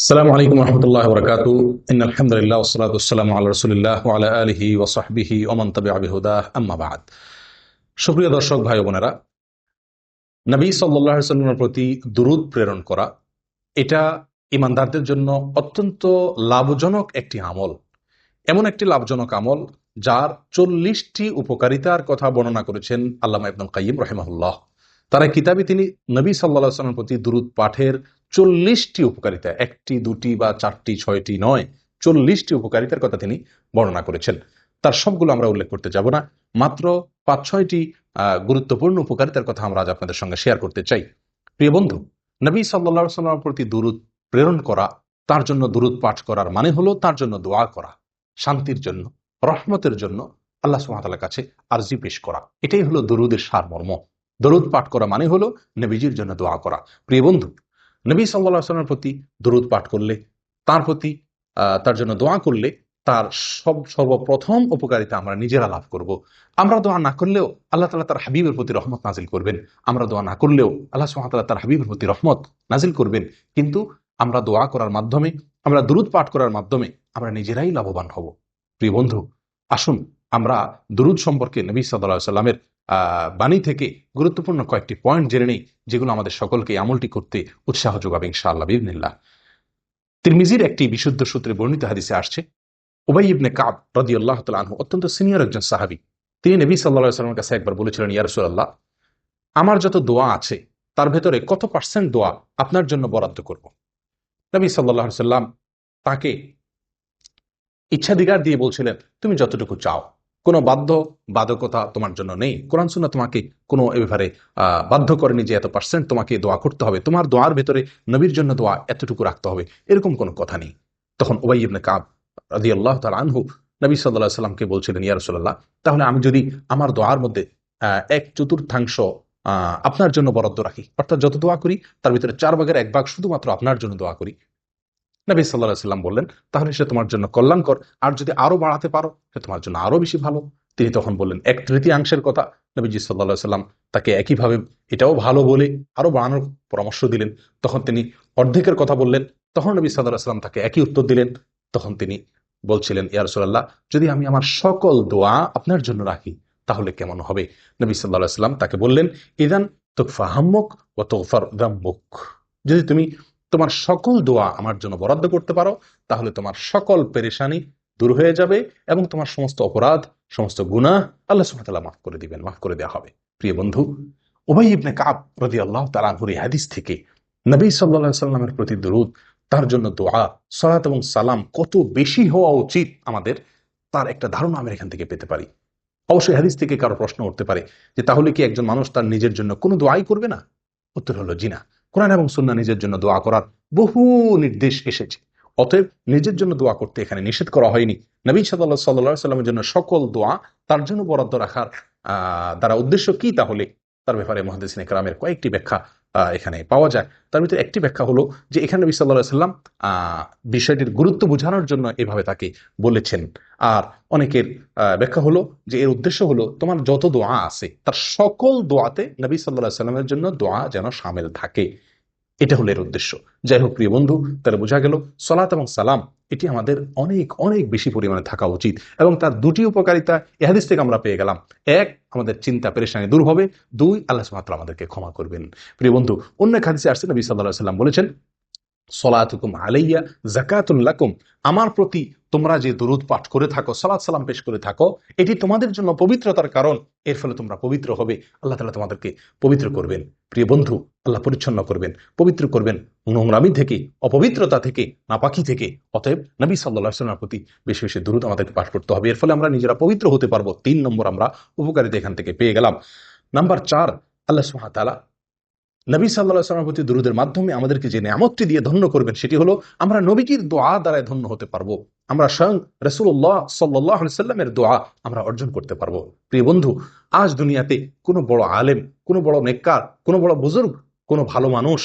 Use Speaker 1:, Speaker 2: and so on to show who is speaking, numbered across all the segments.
Speaker 1: السلام عليكم ورحمة الله وبركاته إن الحمد لله والصلاة والسلام على رسول الله وعلى آله وصحبه ومن تبع بهداه أما بعد সুপ্রিয় দর্শক ভাই ও বোনেরা নবী সাল্লাহ সাল্লামের প্রতি দুরুদ প্রেরণ করা এটা ইমানদারদের জন্য অত্যন্ত লাভজনক একটি আমল এমন একটি লাভজনক আমল যার চল্লিশটি উপকারিতার কথা বর্ণনা করেছেন আল্লামা ইবনুল কাইয়িম রহিমাহুল্লাহ তারা কিতাবে তিনি নবী সাল্লাহ সাল্লামের প্রতি দুরুদ পাঠের চল্লিশটি উপকারিতা, একটি, দুটি বা চারটি, ছয়টি নয়, চল্লিশটি উপকারিতার কথা তিনি বর্ণনা করেছেন। তার সবগুলো আমরা উল্লেখ করতে যাব না। মাত্র পাঁচ, ছয়টি গুরুত্বপূর্ণ উপকারিতার কথা আমরা আজ আপনাদের সঙ্গে শেয়ার করতে চাই। প্রিয় বন্ধু, নবী সাল্লা সাল্লামের প্রতি দুরুদ প্রেরণ করা, তার জন্য দুরুদ পাঠ করার মানে হলো তার জন্য দোয়া করা, শান্তির জন্য, রহমতের জন্য আল্লাহ সুহাতালার কাছে আরজি পেশ করা। এটাই হলো দরুদের সারমর্ম। দরুদ পাঠ করা মানে হলো নবীজির জন্য দোয়া করা। প্রিয় বন্ধু নবী সাল্লাহ সাল্লামের প্রতি দরুদ পাঠ করলে, তার প্রতি তার জন্য দোয়া করলে, তার সব, সর্বপ্রথম উপকারিতা আমরা নিজেরা লাভ করব। আমরা দোয়া না করলেও আল্লাহ তালা তার হাবিবের প্রতি রহমত নাজিল করবেন। আমরা দোয়া না করলেও আল্লাহ সুহাতাল্লাহ তার হাবিবের প্রতি রহমত নাজিল করবেন। কিন্তু আমরা দোয়া করার মাধ্যমে, আমরা দুরুদ পাঠ করার মাধ্যমে আমরা নিজেরাই লাভবান হব। প্রিয় বন্ধু, আসুন আমরা দুরুদ সম্পর্কে নবী সাল্লাহ সাল্লামের বাণী থেকে গুরুত্বপূর্ণ কয়েকটি পয়েন্ট জেনে নেই, যেগুলো আমাদের সকলকে আমলটি করতে উৎসাহ যোগাবে, ইনশাআল্লাহ বিদিনিল্লাহ তিরমিজির একটি বিশুদ্ধ সূত্রে বর্ণিত হাদিসে আসছে, উবাই ইবনে কাব রদি আল্লাহ আনহু অত্যন্ত সিনিয়র একজন সাহাবি। তিনি নবী সাল্লাহ সাল্লামের কাছে একবার বলেছিলেন ইয়ারসুল্লাহ আমার যত দোয়া আছে, তার ভেতরে কত পার্সেন্ট দোয়া আপনার জন্য বরাদ্দ করব? নবী সাল্লাহ সাল্লাম তাকে ইচ্ছাধিকার দিয়ে বলছিলেন, তুমি যতটুকু চাও কোনো বাধ্য বাধকতা তোমার জন্য নেই। কোরআন সুন্না তোমাকে কোনো এ ব্যাপারে বাধ্য করেনি যে এত পার্সেন্ট তোমাকে দোয়া করতে হবে। তোমার দোয়ার ভেতরে নবীর জন্য দোয়া এতটুকু রাখতে হবে। এরকম কোনো কথা নেই। তখন ওবাই ইবনে কাব রাদি আল্লাহ তাল আনহু নবী সাল্লাহ সাল্লামকে বলছিলেন, ইয়া রসুল্লাহ তাহলে আমি যদি আমার দোয়ার মধ্যে এক চতুর্থাংশ আপনার জন্য বরাদ্দ রাখি, অর্থাৎ যত দোয়া করি, তার ভিতরে চার ভাগের এক ভাগ শুধুমাত্র আপনার জন্য দোয়া করি নবী সাল্লাহ সাল্লাম বললেন, তাহলে সে তোমার জন্য কল্যাণকর। আর যদি আরও বাড়াতে পারো, সে তোমার জন্য আরও বেশি ভালো। তিনি তখন বললেন, এক তৃতীয়াংশের কথা। নবীজি সাল্লাহ সাল্লাম তাকে একইভাবে, এটাও ভালো বলে আরও বাড়ানোর পরামর্শ দিলেন। তখন তিনি অর্ধেকের কথা বললেন। তখন নবী সাল্লাহ সাল্লাম তাকে একই উত্তর দিলেন। তখন তিনি বলছিলেন ইয়ারসোল্লাহ যদি আমি আমার সকল দোয়া আপনার জন্য রাখি, তাহলে কেমন হবে? নবী সাল্লাহ সাল্লাম তাকে বললেন, ইদান তোকফা হাম্মুক ও তোকফার দাম্মুক। যদি তুমি তোমার সকল দোয়া আমার জন্য বরাদ্দ করতে পারো, তাহলে তোমার সকল পেরেশানি দূর হয়ে যাবে এবং তোমার সমস্ত অপরাধ, সমস্ত গুনাহ আল্লাহ সুহাতাল্লাহ মাফ করে দিবেন, মাফ করে দেওয়া হবে। প্রিয় বন্ধু ওবাই ইবনে কাব রদি আল্লাহ তালাহুর হাদিস থেকে নবী সাল্লা সাল্লামের প্রতি দরুদ, তার জন্য দোয়া, সালাত এবং সালাম কত বেশি হওয়া উচিত আমাদের, তার একটা ধারণা আমরা এখান থেকে পেতে পারি। অবশ্যই হাদিস থেকে কারও প্রশ্ন উঠতে পারে যে তাহলে কি একজন মানুষ তার নিজের জন্য কোনো দোয়াই করবে না? উত্তর হলো জি না। কোরআন এবং সুন্না নিজের জন্য দোয়া করার বহু নির্দেশ এসেছে। অতএব নিজের জন্য দোয়া করতে এখানে নিষেধ করা হয়নি। নবী সাদাল্লাহ সাল্লা সাল্লামের জন্য সকল দোয়া তার জন্য বরাদ্দ রাখার আহ, তারা উদ্দেশ্য কি তাহলে? তার ব্যাপারে মহাদিস গ্রামের কয়েকটি ব্যাখ্যা এখানে পাওয়া যায়। তার ভিতরে একটি ব্যাখ্যা হলো যে এখানে নবী সাল্লাহ সাল্লাম বিষয়টির গুরুত্ব বোঝানোর জন্য এভাবে তাকে বলেছেন। আর অনেকের ব্যাখ্যা হলো যে এর উদ্দেশ্য হলো তোমার যত দোয়া আছে, তার সকল দোয়াতে নবী সাল্লাহ সাল্লামের জন্য দোয়া যেন সামিল থাকে। এটা হলো এর উদ্দেশ্য। যাই হোক, প্রিয় বন্ধু, তাহলে বোঝা গেল, সলাত এবং সালাম, এটি আমাদের অনেক অনেক বেশি পরিমাণে থাকা উচিত এবং তার দুটি উপকারিতা এহাদিস থেকে আমরা পেয়ে গেলাম। এক, আমাদের চিন্তা পেরেশানি দূর হবে। দুই, আল্লাহ সুমাত্রা আমাদেরকে ক্ষমা করবেন। প্রিয় বন্ধু, অন্য এক হাদিসে আসছে, নবী সাল্লাহ সাল্লাম বলেছেন, সলাতুকুম আলাইয়া জাকাতুল্লাকুম আমার প্রতি তোমরা যে দরুদ পাঠ করে থাকো, সালাত সালাম পেশ করে থাকো, এটি তোমাদের জন্য পবিত্রতার কারণ। এর ফলে তোমরা পবিত্র হবে। আল্লাহ তালা তোমাদেরকে পবিত্র করবেন। প্রিয় বন্ধু, আল্লাহ পরিচ্ছন্ন করবেন, পবিত্র করবেন, নোংরামি থেকে, অপবিত্রতা থেকে, নাপাকি থেকে। অতএব নবী সাল্লাহ সাল্লামের প্রতি বেশি বেশি দূরত আমাদেরকে পাঠ করতে হবে। এর ফলে আমরা নিজেরা পবিত্র হতে পারব। তিন নম্বর আমরা উপকারিতা এখান থেকে পেয়ে গেলাম। নাম্বার চার, আল্লাহ সুহাতালা নবী সাল্লাহ সাল্লামের প্রতি দুরুদের মাধ্যমে আমাদেরকে যে নিয়ামতটি দিয়ে ধন্য করবেন, সেটি হলো আমরা নবীজির দোয়া দ্বারায় ধন্য হতে পারব। আমরা স্বয়ং রসুল্লাহ সাল্লাহ সাল্লামের দোয়া আমরা অর্জন করতে পারব। প্রিয় বন্ধু, আজ দুনিয়াতে কোনো বড় আলেম, কোনো বড় নেককার, কোনো বড় বুজুর্গ, কোনো ভালো মানুষ,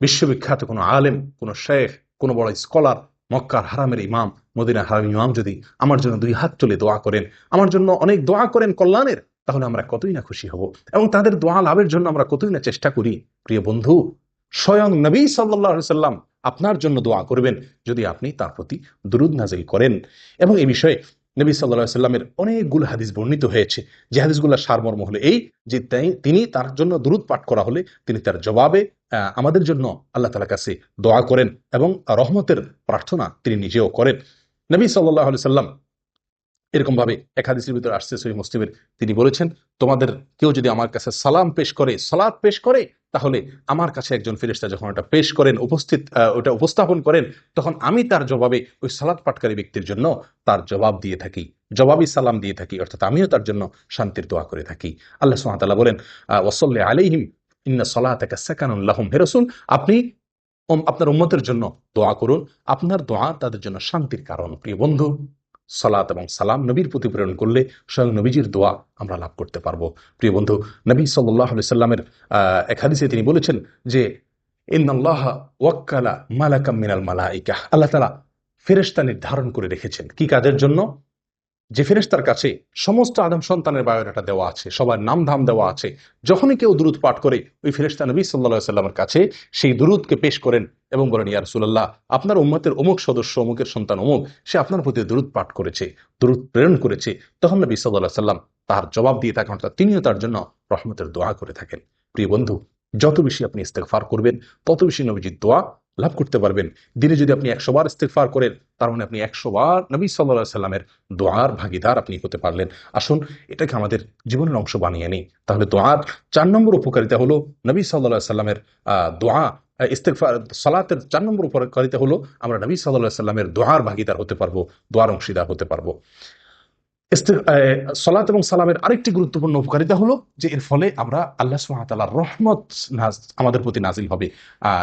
Speaker 1: বিশ্ববিখ্যাত কোনো আলেম, কোনো শেখ, কোনো বড় স্কলার, মক্কার হারামের ইমাম মদিনা হারাম ইমাম যদি আমার জন্য দুই হাত তুলে দোয়া করেন, আমার জন্য অনেক দোয়া করেন কল্যাণের, তাহলে আমরা কতই না খুশি হব? এবং তাদের দোয়া লাভের জন্য আমরা কতই না চেষ্টা করি? প্রিয় বন্ধু, স্বয়ং নবী সাল্লাহ সাল্লাম আপনার জন্য দোয়া করবেন যদি আপনি তার প্রতি দুরুদ নাজিল করেন। এবং এই বিষয়ে নবী সাল্লা সাল্লামের অনেকগুলো হাদিস বর্ণিত হয়েছে। যে হাদিসগুলোর সারমর্ম হলো এই যে তিনি তার জন্য দুরুদ পাঠ করা হলে তিনি তার জবাবে আমাদের জন্য আল্লাহ তালার কাছে দোয়া করেন এবং রহমতের প্রার্থনা তিনি নিজেও করেন। নবী সাল্লাহ সাল্লাম এরকম ভাবে এক হাদিসের ভিতরে আসছে সহি মুসলিমের। তিনি বলেছেন, তোমাদের কেউ যদি আমার কাছে সালাম পেশ করে সালাদ পেশ করে, তাহলে আমার কাছে একজন ফেরেশতা যখন ওটা পেশ করেন, উপস্থিত ওটা উপস্থাপন করেন, তখন আমি তার জবাবে ওই সালাদ পাঠকারী ব্যক্তির জন্য তার জবাব দিয়ে থাকি। জবাবই সালাম দিয়ে থাকি, অর্থাৎ আমিও তার জন্য শান্তির দোয়া করে থাকি। আল্লাহ সুহাতাল্লাহ বলেন ওসল্লে আলাইহিম, ইন্না সলাতাকা সাকানুল্লাহম হে রসুল, আপনি আপনার উম্মতের জন্য দোয়া করুন। আপনার দোয়া তাদের জন্য শান্তির কারণ। প্রিয় বন্ধু সালাত এবং সালাম নবীর প্রতি প্রেরণ করলে স্বয়ং নবীজির দোয়া আমরা লাভ করতে পারব। প্রিয় বন্ধু নবী সাল্লাহ সাল্লামের আহ, হাদিসে তিনি বলেছেন যে ইন্নাল্লাহ ওয়াক্কালা মালাকাম মিনাল মালাইকা। আল্লাহ তালা ফেরেস্তা নির্ধারণ করে রেখেছেন। কি কাজের জন্য? যে ফেরেশতার কাছে সমস্ত আদম সন্তানের বায়োডাটা দেওয়া আছে, সবার নাম ধাম দেওয়া আছে, যখনই কেউ দুরুদ পাঠ করে, ওই ফেরেশতা নবী সাল্লাহ সাল্লামের কাছে সেই দুরুদকে পেশ করেন এবং বলেন, ইয়া রাসূলুল্লাহ, আপনার উম্মতের অমুক সদস্য, অমুকের সন্তান, অমুক, সে আপনার প্রতি দুরুদ পাঠ করেছে, দুরুদ প্রেরণ করেছে। তখন নবী সাল্লাহ সাল্লাম তার জবাব দিয়ে থাকেন, অর্থাৎ তিনিও তার জন্য রহমতের দোয়া করে থাকেন। প্রিয় বন্ধু, যত বেশি আপনি ইস্তেগফার করবেন, তত বেশি নবীজির দোয়া লাভ করতে পারবেন। দিনে যদি আপনি একশো বার ইস্তেগফার করেন তার মানে আপনি একশো বার নবী সাল্লাহ সাল্লামের দোয়ার ভাগিদার আপনি হতে পারলেন। আসুন এটাকে আমাদের জীবনের অংশ বানিয়ে নিই। তাহলে দোয়ার চার নম্বর উপকারিতা হলো নবী সাল্লাহ সাল্লামের দোয়া আহ, ইস্তেগফার সালাতের চার নম্বর উপকারিতা হলো আমরা নবী সাল্লাহ সাল্লামের দোয়ার ভাগিদার হতে পারব দোয়ার অংশীদার হতে পারব। সলাত এবং সালামের আরেকটি গুরুত্বপূর্ণ উপকারিতা হলো যে এর ফলে আমরা আল্লাহ সুহাতাল্লাহর রহমত আমাদের প্রতি নাজিল হবে।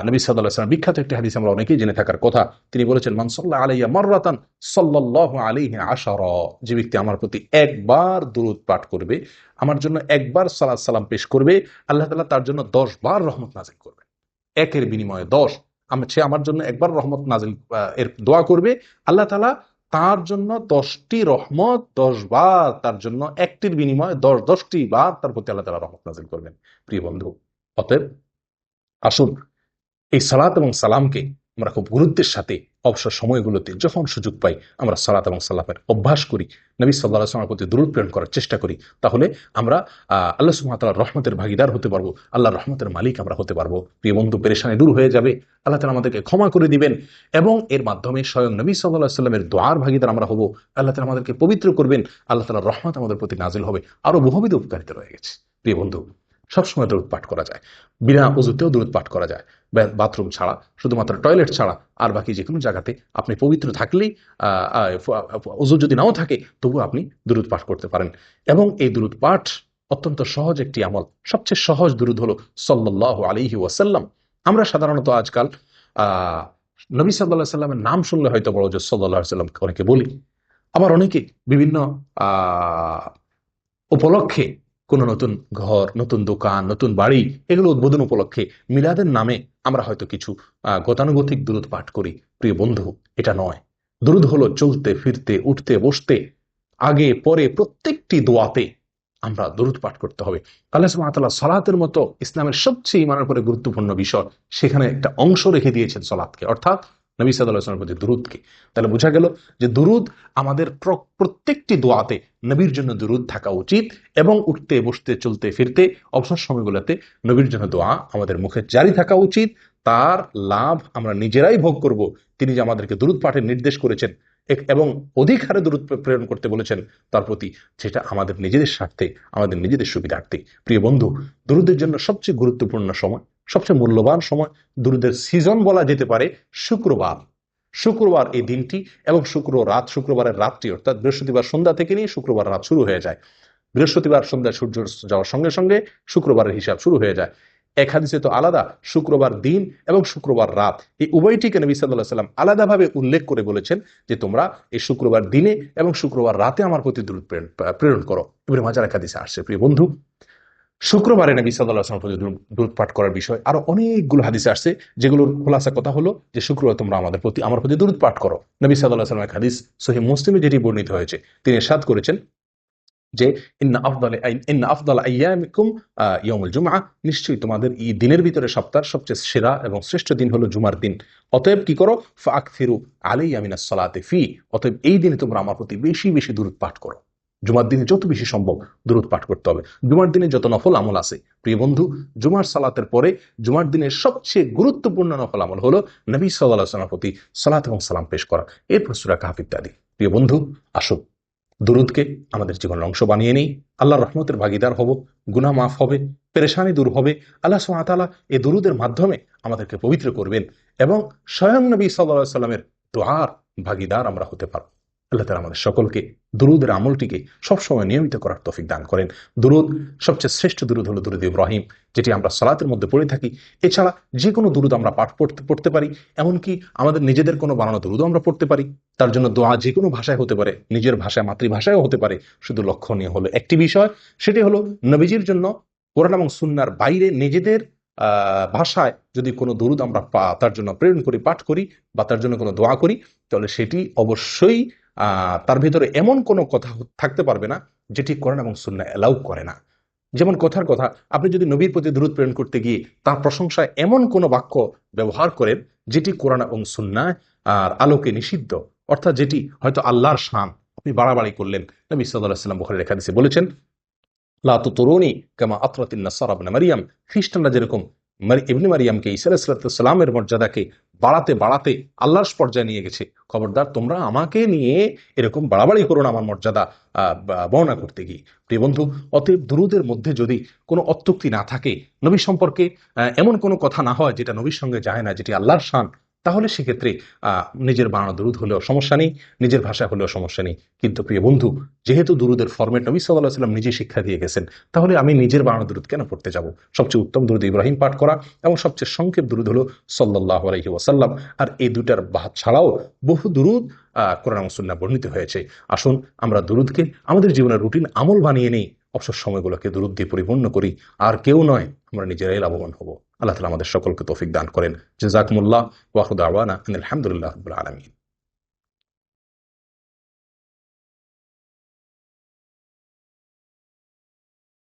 Speaker 1: নবী সাল্লাম বিখ্যাত একটি হাদিস আমরা অনেকেই জেনে থাকার কথা। তিনি বলেছেন মানসল্লাহ আলাইয়া মর্রাতান সাল্লাহ আলাইহি আশার যে ব্যক্তি আমার প্রতি একবার দুরুদ পাঠ করবে, আমার জন্য একবার সালাত সালাম পেশ করবে, আল্লাহ তালা তার জন্য দশ বার রহমত নাজিল করবে। একের বিনিময়ে দশ। সে আমার জন্য একবার রহমত নাজিল এর দোয়া করবে, আল্লাহ তাআলা তার জন্য দশটি রহমত, দশ বার তার জন্য একটির বিনিময়ে দশ, দশটি বার তার প্রতি আল্লাহ তালা রহমত নাজিল করবেন। প্রিয় বন্ধু, অতএব আসুন এই সালাত এবং সালামকে আমরা খুব গুরুত্বের সাথে অবসর সময়গুলোতে যখন সুযোগ পাই, আমরা সালাত এবং সালামের অভ্যাস করি, নবী সাল্লাহ আসলামের প্রতি দূর প্রেরণ করার চেষ্টা করি, তাহলে আমরা আল্লাহ সুহাতার রহমতের ভাগিদার হতে পারব আল্লাহ রহমতের মালিক আমরা হতে পারব। প্রিয় বন্ধু, পেরেশানি দূর হয়ে যাবে, আল্লাহ তালা আমাদেরকে ক্ষমা করে দিবেন এবং এর মাধ্যমে স্বয়ং নবী সাল্লাহ সাল্লামের দোয়ার ভাগিদার আমরা হব, আল্লাহ তালা আমাদেরকে পবিত্র করবেন, আল্লাহ তালার রহমত আমাদের প্রতি নাজিল হবে আরও বহুবিধ উপকারিতা রয়ে গেছে। প্রিয় বন্ধু সবসময় দূরত পাঠ করা যায়। বিনা উজুতেও দূরত পাঠ করা যায়। বাথরুম ছাড়া শুধুমাত্র টয়লেট ছাড়া আর বাকি যে কোনো জায়গাতে আপনি পবিত্র থাকলেই উজু যদি নাও থাকে তবু আপনি দূরত পাঠ করতে পারেন। এবং এই দূরত পাঠ অত্যন্ত সহজ একটি আমল। সবচেয়ে সহজ দুরুদ হলো সাল্লাহ আলিহি ওয়াসাল্লাম। আমরা সাধারণত আজকাল আহ নবী সাল্লাহ সাল্লামের নাম শুনলে হয়তো বড় যে সাল্লাহ সাল্লাম অনেকে বলি। আবার অনেকে বিভিন্ন আহ উপলক্ষে কোনো নতুন ঘর, নতুন দোকান, নতুন বাড়ি, এগুলো উদ্বোধন উপলক্ষে মিলাদের নামে আমরা হয়তো কিছু গতানুগতিক দূরত পাঠ করি। প্রিয় বন্ধু, এটা নয়। দুরুদ হলো চলতে, ফিরতে, উঠতে, বসতে, আগে, পরে প্রত্যেকটি দোয়াতে আমরা দরুদ পাঠ করতে হবে। আল্লাহ সুবহানাহু সলাতের মতো ইসলামের সবচেয়ে ইমানের পরে গুরুত্বপূর্ণ বিষয়, সেখানে একটা অংশ রেখে দিয়েছেন সলাৎকে অর্থাৎ নবী আসলামের প্রতি দুরুদকে। তাহলে বোঝা গেল যে দুরুদ আমাদের প্রত্যেকটি দোয়াতে নবীর জন্য দুরুদ থাকা উচিত এবং উঠতে, বসতে, চলতে, ফিরতে অবসর সময়গুলোতে নবীর জন্য দোয়া আমাদের মুখে জারি থাকা উচিত। তার লাভ আমরা নিজেরাই ভোগ করব। তিনি যে আমাদেরকে দুরুদ পাঠের নির্দেশ করেছেন এবং অধিক হারে দূরত প্রেরণ করতে বলেছেন, তার প্রতি যেটা আমাদের নিজেদের স্বার্থে, আমাদের নিজেদের সুবিধার্থে। প্রিয় বন্ধু, দুরুদের জন্য সবচেয়ে গুরুত্বপূর্ণ সময় সবচেয়ে মূল্যবান সময় দুরুদের সিজন বলা যেতে পারে শুক্রবার। শুক্রবার এই দিনটি এবং শুক্র রাত, শুক্রবারের রাতটি অর্থাৎ বৃহস্পতিবার সন্ধ্যা থেকে নিয়ে শুক্রবার রাত শুরু হয়ে যায়। বৃহস্পতিবার সন্ধ্যায় সূর্য যাওয়ার সঙ্গে সঙ্গে শুক্রবারের হিসাব শুরু হয়ে যায়। এক হাদিসে তো আলাদা, শুক্রবার দিন এবং শুক্রবার রাত। এই উভয়টিকে নবী সাল্লাহ সাল্লাম আলাদাভাবে উল্লেখ করে বলেছেন যে তোমরা এই শুক্রবার দিনে এবং শুক্রবার রাতে আমার প্রতি দূর প্রেরণ করো। এবারে মাজার এক হাদিসে আসছে। প্রিয় বন্ধু শুক্রবারে নবী সাল্লাহ আসলাম দূর- পাঠ করার বিষয়। আরও অনেকগুলো হাদিসে আসছে যেগুলোর খোলাসা কথা হলো যে শুক্রবার তোমরা আমাদের প্রতি আমার প্রতি দূরত পাঠ করো। নবী সাল্লাহ সাল্লাম এক হাদিস সহি মুসলিমে যেটি বর্ণিত হয়েছে তিনি সাদ করেছেন যে ইন্না আফদাল ইন্না আফদাল আইয়ামিকুম আহ, ইয়াউমুল জুমআ। নিশ্চয়ই তোমাদের এই দিনের ভিতরে সপ্তাহ সবচেয়ে সেরা এবং শ্রেষ্ঠ দিন হলো জুমার দিন। অতএব কি করো? ফাকফিরু আলাইয়া আমিনা সলাতে ফি। অতএব এই দিনে তোমরা আমার প্রতি বেশি বেশি দূরত পাঠ করো। জুমার দিনে যত বেশি সম্ভব দূরত পাঠ করতে হবে। জুমার দিনে যত নফল আমল আছে, প্রিয় বন্ধু, জুমার সালাতের পরে জুমার দিনের সবচেয়ে গুরুত্বপূর্ণ নফল আমল হলো নবী সাল্লাহ প্রতি সালাত এবং সালাম পেশ করা। এরপর সুরা কাহাফ ইত্যাদি। প্রিয় বন্ধু, আসো। দুরুদকে আমাদের জীবনের অংশ বানিয়ে নেই। আল্লাহর রহমতের ভাগিদার হব, গুনাহ মাফ হবে, পেরেশানি দূর হবে। আল্লাহ সুহাতালা এই দুরুদের মাধ্যমে আমাদেরকে পবিত্র করবেন এবং স্বয়ং নবী সাল্লাহ সাল্লামের দোয়ার ভাগিদার আমরা হতে পারব। আল্লাহ তালা আমাদের সকলকে দুরুদের আমলটিকে সবসময় নিয়মিত করার তফিক দান করেন। দুরুদ সবচেয়ে শ্রেষ্ঠ দুরুদ হলো দুরুদ ইব্রাহিম, যেটি আমরা সালাতের মধ্যে পড়ে থাকি। এছাড়া যে কোনো দুরুদ আমরা পাঠ পড়তে পড়তে পারি, এমনকি আমাদের নিজেদের কোনো বানানো দুরুদও আমরা পড়তে পারি। তার জন্য দোয়া যে কোনো ভাষায় হতে পারে, নিজের ভাষায়, মাতৃভাষায়ও হতে পারে। শুধু লক্ষণীয় হলো একটি বিষয়, সেটি হলো নবীজির জন্য কোরআন এবং সুন্নার বাইরে নিজেদের ভাষায় যদি কোনো দরুদ আমরা তার জন্য প্রেরণ করি, পাঠ করি বা তার জন্য কোনো দোয়া করি, তাহলে সেটি অবশ্যই তার ভিতরে এমন কোনো কথা থাকতে পারবে না যেটি কোরআন এবং সুন্না অ্যালাউ করে না। যেমন কথার কথা, আপনি যদি নবীর প্রতি দূরত প্রেরণ করতে গিয়ে তার প্রশংসায় এমন কোনো বাক্য ব্যবহার করেন যেটি কোরআন এবং সুন্নায় আর আলোকে নিষিদ্ধ, অর্থাৎ যেটি হয়তো আল্লাহর শান আপনি বাড়াবাড়ি করলেন। নবী সাল্লাহ সাল্লাম বখারি রেখা দিছে বলেছেন লাতু তরুণী কেমা আতরাতিন নাসার আবনা মারিয়াম। খ্রিস্টানরা যেরকম ইবনে মারিয়ামকে ঈসা সালামের মর্যাদাকে বাড়াতে বাড়াতে আল্লাহর পর্যায়ে নিয়ে গেছে। খবরদার, তোমরা আমাকে নিয়ে এরকম বাড়াবাড়ি করো না আমার মর্যাদা বর্ণনা করতে গিয়ে। প্রিয় বন্ধু, অতএব দুরুদের মধ্যে যদি কোনো অত্যুক্তি না থাকে নবী সম্পর্কে এমন কোনো কথা না হয় যেটা নবীর সঙ্গে যায় না, যেটি আল্লাহর শান তাহলে সেক্ষেত্রে নিজের বানানো দুরুদ হলেও সমস্যা নেই, নিজের ভাষা হলেও সমস্যা নেই। কিন্তু প্রিয় বন্ধু, যেহেতু দুরুদের ফরম্যাট নবী সাল্লাহ সাল্লাম নিজে শিক্ষা দিয়ে গেছেন, তাহলে আমি নিজের বানানো দুরুদ কেন পড়তে যাব? সবচেয়ে উত্তম দুরুদ ইব্রাহিম পাঠ করা এবং সবচেয়ে সংক্ষেপ দুরুদ হলো সাল্লাহ আলহি ওয়াসাল্লাম। আর এই দুটার বাদ ছাড়াও বহু দুরুদ কোরআন এবং সুন্নাহ বর্ণিত হয়েছে। আসুন আমরা দুরুদকে, আমাদের জীবনের রুটিন আমল বানিয়ে নেই, অবসর সময়গুলোকে দুরুদ দিয়ে পরিপূর্ণ করি। আর কেউ নয়, আমরা নিজেরাই লাভবান হব। আল্লাহ তালা আমাদের সকলকে তৌফিক দান করেন জাজাকুমুল্লাহ ওয়াহুদ আওয়ানা আলহামদুলিল্লাহ রবিল আলমিন